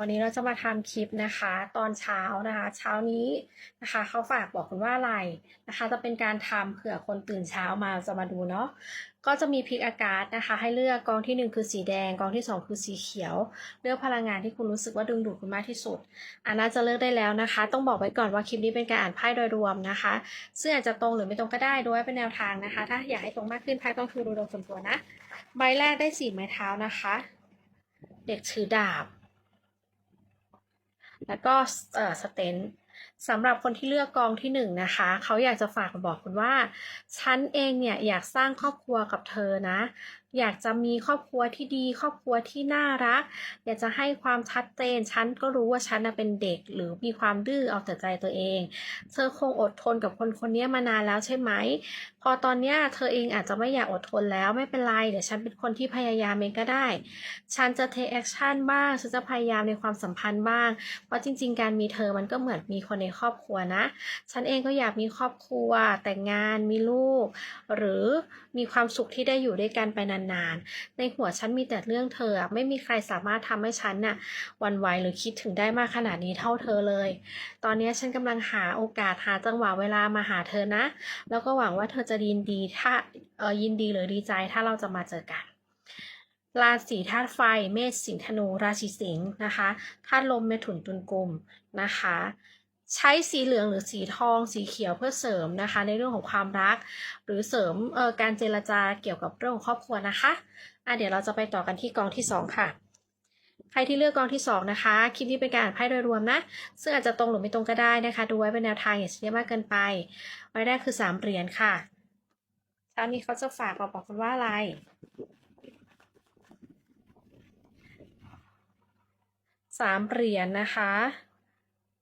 วันนี้เราจะมาทำคลิปนะคะ ตอนเช้านะคะ เช้านี้นะคะเขาฝากบอกคุณว่าอะไรนะคะ จะเป็นการทำเผื่อคนตื่นเช้ามาจะมาดูเนาะก็จะมีพิกอากาศนะคะ ให้เลือกกองที่หนึ่งคือสีแดงกองที่สองคือสีเขียว เลือกพลังงานที่คุณรู้สึกว่าดึงดูดคุณมากที่สุดอันน่าจะเลือกได้แล้วนะคะ ต้องบอกไว้ก่อนว่าคลิปนี้เป็นการอ่านไพ่โดยรวมนะคะซึ่งอาจจะตรงหรือไม่ตรงก็ได้ด้วยเป็นแนวทางนะคะ ถ้าอยากให้ตรงมากขึ้นไพ่ต้องคือดูโดยส่วนตัวนะ ใบแรกได้สีไม้เท้านะคะ เด็กถือดาบ แล้วก็สเตนสำหรับคนที่เลือกกองที่หนึ่งนะคะ เขาอยากจะฝากบอกคุณว่า ฉันเองเนี่ยอยากสร้างครอบครัวกับเธอนะ อยากจะมีครอบครัวที่ดี ครอบครัวที่น่ารัก อยากจะให้ความชัดเจนฉันก็รู้ว่าฉันน่ะเป็นเด็ก หรือมีความดื้อเอาแต่ใจตัวเอง เธอคงอดทนกับคนคนนี้มานานแล้วใช่ไหม พอตอนเนี้ยเธอเองอาจจะไม่อยากอดทนแล้วไม่เป็นไรเดี๋ยวฉันเป็นคนที่พยายามเองก็ได้ ฉันจะ take action บ้างฉันจะพยายามในความสัมพันธ์บ้าง เพราะจริง ๆ การมีเธอมันก็เหมือนมีคนในครอบครัวนะ ฉันเองก็อยากมีครอบครัวแต่งงานมีลูก หรือมีความสุขที่ได้อยู่ด้วยกันไปนานๆ ในหัวฉันมีแต่เรื่องเธอ ไม่มีใครสามารถทำให้ฉันน่ะวันไหวหรือคิดถึงได้มากขนาดนี้เท่าเธอเลย ตอนนี้ฉันกำลังหาโอกาสหาจังหวะเวลามาหาเธอนะ แล้วก็หวังว่าเธอจะยินดีถ้าเออยินดีหรือดีใจถ้าเราจะมาเจอกันราศีธาตุไฟ เมษสิงห์ธนู ราศีสิงห์นะคะธาตุลมเมถุนตุลกุมนะคะ ใช้สีเหลืองหรือสีทอง สีเขียวเพื่อเสริมนะคะ ในเรื่องของความรัก หรือเสริมการเจรจาเกี่ยวกับเรื่องของครอบครัวนะคะอะเดี๋ยวเราจะไปต่อกันที่กองที่สองค่ะ ใครที่เลือกกองที่สองนะคะคลิปนี้เป็นการอ่านไพ่โดยรวมนะ ซึ่งอาจจะตรงหรือไม่ตรงก็ได้นะคะ ดูไว้เป็นแนวทางอย่าเสียมากเกินไปใบแรกคือสามเหรียญค่ะเช้านี้เขาจะฝากมาบอกคุณว่าอะไรสามเหรียญนะคะ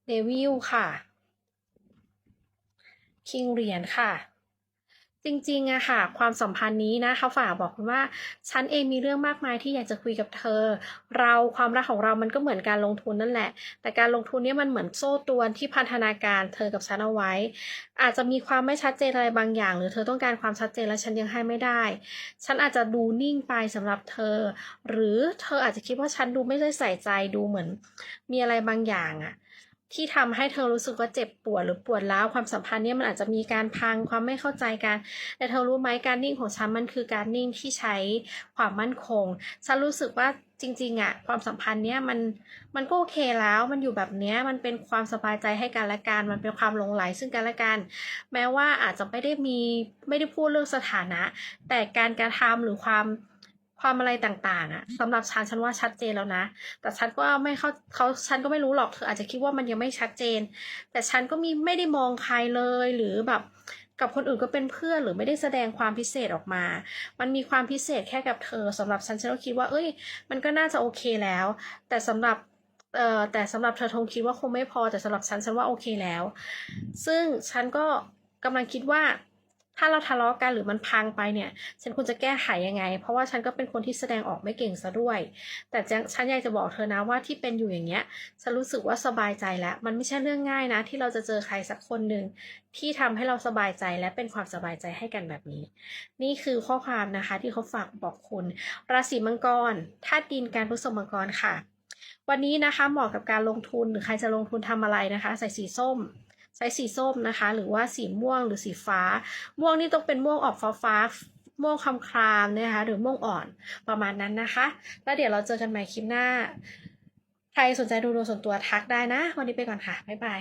เดวิลค่ะ คิงเหรียญค่ะ จริงๆอะค่ะ ความสัมพันธ์นี้นะเขาฝากบอกคุณว่า ฉันเองมีเรื่องมากมายที่อยากจะคุยกับเธอ เราความรักของเรามันก็เหมือนการลงทุนนั่นแหละ แต่การลงทุนเนี่ยมันเหมือนโซ่ตรวนที่พันธนาการเธอกับฉันเอาไว้ อาจจะมีความไม่ชัดเจนอะไรบางอย่าง หรือเธอต้องการความชัดเจนและฉันยังให้ไม่ได้ ฉันอาจจะดูนิ่งไปสำหรับเธอ หรือเธออาจจะคิดว่าฉันดูไม่ได้ใส่ใจดูเหมือน มีอะไรบางอย่างอะ ที่ทำให้เธอรู้สึกว่าเจ็บปวดหรือปวดร้าวความสัมพันธ์เนี่ยมันอาจจะมีการพังความไม่เข้าใจกัน แต่เธอรู้ไหมการนิ่งของฉันมันคือการนิ่งที่ใช้ความมั่นคง ฉันรู้สึกว่าจริงๆอะความสัมพันธ์เนี่ยมันมันก็โอเคแล้วมันอยู่แบบเนี้ยมันเป็นความสบายใจให้กันและกันมันเป็นความหลงไหลซึ่งกันและกัน แม้ว่าอาจจะไม่ได้มีไม่ได้พูดเรื่องสถานะ แต่การกระทำหรือความ ความอะไรต่างๆอะสำหรับฉันฉันว่าชัดเจนแล้วนะ แต่ฉันก็ไม่เข้าเขาฉันก็ไม่รู้หรอกเธออาจจะคิดว่ามันยังไม่ชัดเจน แต่ฉันก็มีไม่ได้มองใครเลยหรือแบบกับคนอื่นก็เป็นเพื่อนหรือไม่ได้แสดงความพิเศษออกมา มันมีความพิเศษแค่กับเธอสำหรับฉันฉันก็คิดว่า เอ้ย มันก็น่าจะโอเคแล้ว แต่สำหรับเอ่อแต่สำหรับเธอคงคิดว่าคงไม่พอแต่สำหรับฉันฉันว่าโอเคแล้ว ซึ่งฉันก็กำลังคิดว่า ถ้าเราทะเลาะกันหรือมันพังไปเนี่ย ฉันควรจะแก้ไขยังไง เพราะว่าฉันก็เป็นคนที่แสดงออกไม่เก่งซะด้วย แต่ฉันอยากจะบอกเธอนะว่าที่เป็นอยู่อย่างเงี้ย ฉันรู้สึกว่าสบายใจแล้ว มันไม่ใช่เรื่องง่ายนะ ที่เราจะเจอใครสักคนหนึ่งที่ทำให้เราสบายใจและเป็นความสบายใจให้กันแบบนี้ นี่คือข้อความนะคะที่เขาฝากบอกคุณ ราศีมังกรธาตุดินการพฤษภมังกรค่ะ วันนี้นะคะเหมาะกับการลงทุนหรือใครจะลงทุนทำอะไรนะคะ ใส่สีส้ม ใช้สีส้มนะคะ หรือว่าสีม่วงหรือสีฟ้า ม่วงนี่ต้องเป็นม่วงออกฟ้าฟ้าม่วงคำครามนะคะหรือม่วงอ่อนประมาณนั้นนะคะ แล้วเดี๋ยวเราเจอกันใหม่คลิปหน้า ใครสนใจดูดวงส่วนตัวทักได้นะ วันนี้ไปก่อนค่ะ บ๊ายบาย